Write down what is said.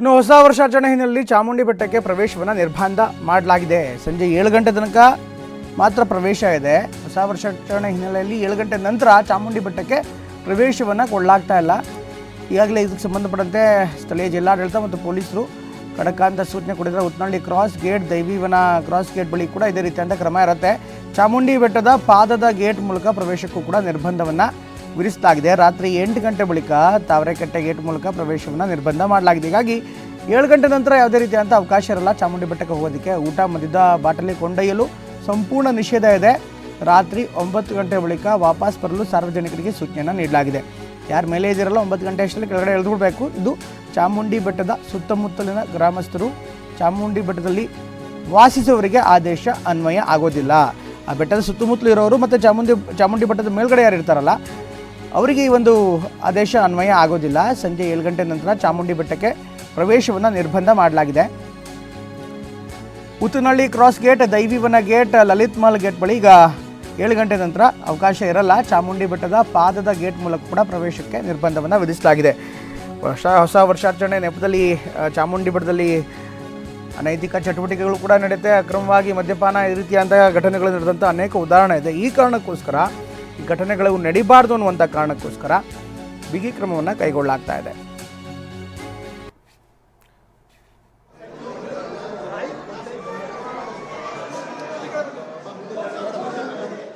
ಇನ್ನು ಹೊಸ ವರ್ಷಾಚರಣೆ ಹಿನ್ನೆಲೆಯಲ್ಲಿ ಚಾಮುಂಡಿ ಬೆಟ್ಟಕ್ಕೆ ಪ್ರವೇಶವನ್ನು ನಿರ್ಬಂಧ ಮಾಡಲಾಗಿದೆ. ಸಂಜೆ ಏಳು ಗಂಟೆ ತನಕ ಮಾತ್ರ ಪ್ರವೇಶ ಇದೆ. ಹೊಸ ವರ್ಷಾಚರಣೆ ಹಿನ್ನೆಲೆಯಲ್ಲಿ ಏಳು ಗಂಟೆ ನಂತರ ಚಾಮುಂಡಿ ಬೆಟ್ಟಕ್ಕೆ ಪ್ರವೇಶವನ್ನು ಕೊಡಲಾಗ್ತಾ ಇಲ್ಲ. ಈಗಾಗಲೇ ಇದಕ್ಕೆ ಸಂಬಂಧಪಟ್ಟಂತೆ ಸ್ಥಳೀಯ ಜಿಲ್ಲಾಡಳಿತ ಮತ್ತು ಪೊಲೀಸರು ಖಡಕಾಂತ ಸೂಚನೆ ಕೊಡಿದರೆ Uttanahalli cross gate, Daivivana cross gate ಬಳಿ ಕೂಡ ಇದೇ ರೀತಿಯಾದ ಕ್ರಮ ಇರುತ್ತೆ. ಚಾಮುಂಡಿ ಬೆಟ್ಟದ ಪಾದದ ಗೇಟ್ ಮೂಲಕ ಪ್ರವೇಶಕ್ಕೂ ಕೂಡ ನಿರ್ಬಂಧವನ್ನು ವಿಧಿಸಲಾಗಿದೆ ರಾತ್ರಿ ಎಂಟು ಗಂಟೆ ಬಳಿಕ ತಾವರೆಕಟ್ಟೆ ಗೇಟ್ ಮೂಲಕ ಪ್ರವೇಶವನ್ನು ನಿರ್ಬಂಧ ಮಾಡಲಾಗಿದೆ. ಹೀಗಾಗಿ ಏಳು ಗಂಟೆ ನಂತರ ಯಾವುದೇ ರೀತಿಯಾದಂಥ ಅವಕಾಶ ಇರಲ್ಲ. ಚಾಮುಂಡಿ ಬೆಟ್ಟಕ್ಕೆ ಹೋಗೋದಕ್ಕೆ ಊಟ ಮದ್ಯದ ಬಾಟಲಿ ಕೊಂಡೊಯ್ಯಲು ಸಂಪೂರ್ಣ ನಿಷೇಧ ಇದೆ. ರಾತ್ರಿ ಒಂಬತ್ತು ಗಂಟೆ ಬಳಿಕ ವಾಪಸ್ ಬರಲು ಸಾರ್ವಜನಿಕರಿಗೆ ಸೂಚನೆಯನ್ನು ನೀಡಲಾಗಿದೆ. ಯಾರ ಮೇಲೆ ಇದಿರಲ್ಲ ಒಂಬತ್ತು ಗಂಟೆ ಅಷ್ಟರಲ್ಲಿ ಕೆಳಗಡೆ ಎಳೆದುಬಿಡಬೇಕು. ಇದು ಚಾಮುಂಡಿ ಬೆಟ್ಟದ ಸುತ್ತಮುತ್ತಲಿನ ಗ್ರಾಮಸ್ಥರು ಚಾಮುಂಡಿ ಬೆಟ್ಟದಲ್ಲಿ ವಾಸಿಸುವವರಿಗೆ ಆದೇಶ ಅನ್ವಯ ಆಗೋದಿಲ್ಲ. ಆ ಬೆಟ್ಟದ ಸುತ್ತಮುತ್ತಲು ಇರೋರು ಮತ್ತು ಚಾಮುಂಡಿ ಚಾಮುಂಡಿ ಬೆಟ್ಟದ ಮೇಲ್ಗಡೆ ಯಾರು ಇರ್ತಾರಲ್ಲ ಅವರಿಗೆ ಈ ಒಂದು ಆದೇಶ ಅನ್ವಯ ಆಗೋದಿಲ್ಲ. ಸಂಜೆ ಏಳು ಗಂಟೆ ನಂತರ ಚಾಮುಂಡಿ ಬೆಟ್ಟಕ್ಕೆ ಪ್ರವೇಶವನ್ನು ನಿರ್ಬಂಧ ಮಾಡಲಾಗಿದೆ. Uttanahalli cross gate, Daivivana gate, Lalit mall gate ಬಳಿ ಈಗ ಏಳು ಗಂಟೆ ನಂತರ ಅವಕಾಶ ಇರಲ್ಲ. ಚಾಮುಂಡಿ ಬೆಟ್ಟದ ಪಾದದ ಗೇಟ್ ಮೂಲಕ ಕೂಡ ಪ್ರವೇಶಕ್ಕೆ ನಿರ್ಬಂಧವನ್ನು ವಿಧಿಸಲಾಗಿದೆ. ವರ್ಷ, ಹೊಸ ವರ್ಷಾಚರಣೆ ನೆಪದಲ್ಲಿ ಚಾಮುಂಡಿ ಬೆಟ್ಟದಲ್ಲಿ ಅನೈತಿಕ ಚಟುವಟಿಕೆಗಳು ಕೂಡ ನಡೆಯುತ್ತೆ. ಅಕ್ರಮವಾಗಿ ಮದ್ಯಪಾನ ಈ ರೀತಿಯಾದಂಥ ಘಟನೆಗಳು ನಡೆದಂಥ ಅನೇಕ ಉದಾಹರಣೆ ಇದೆ. ಈ ಕಾರಣಕ್ಕೋಸ್ಕರ ಘಟನೆಗಳು ನಡೀಬಾರ್ದು ಅನ್ನುವಂಥ ಕಾರಣಕ್ಕೋಸ್ಕರ ಬಿಗಿ ಕ್ರಮವನ್ನು ಕೈಗೊಳ್ಳಲಾಗ್ತಾ ಇದೆ.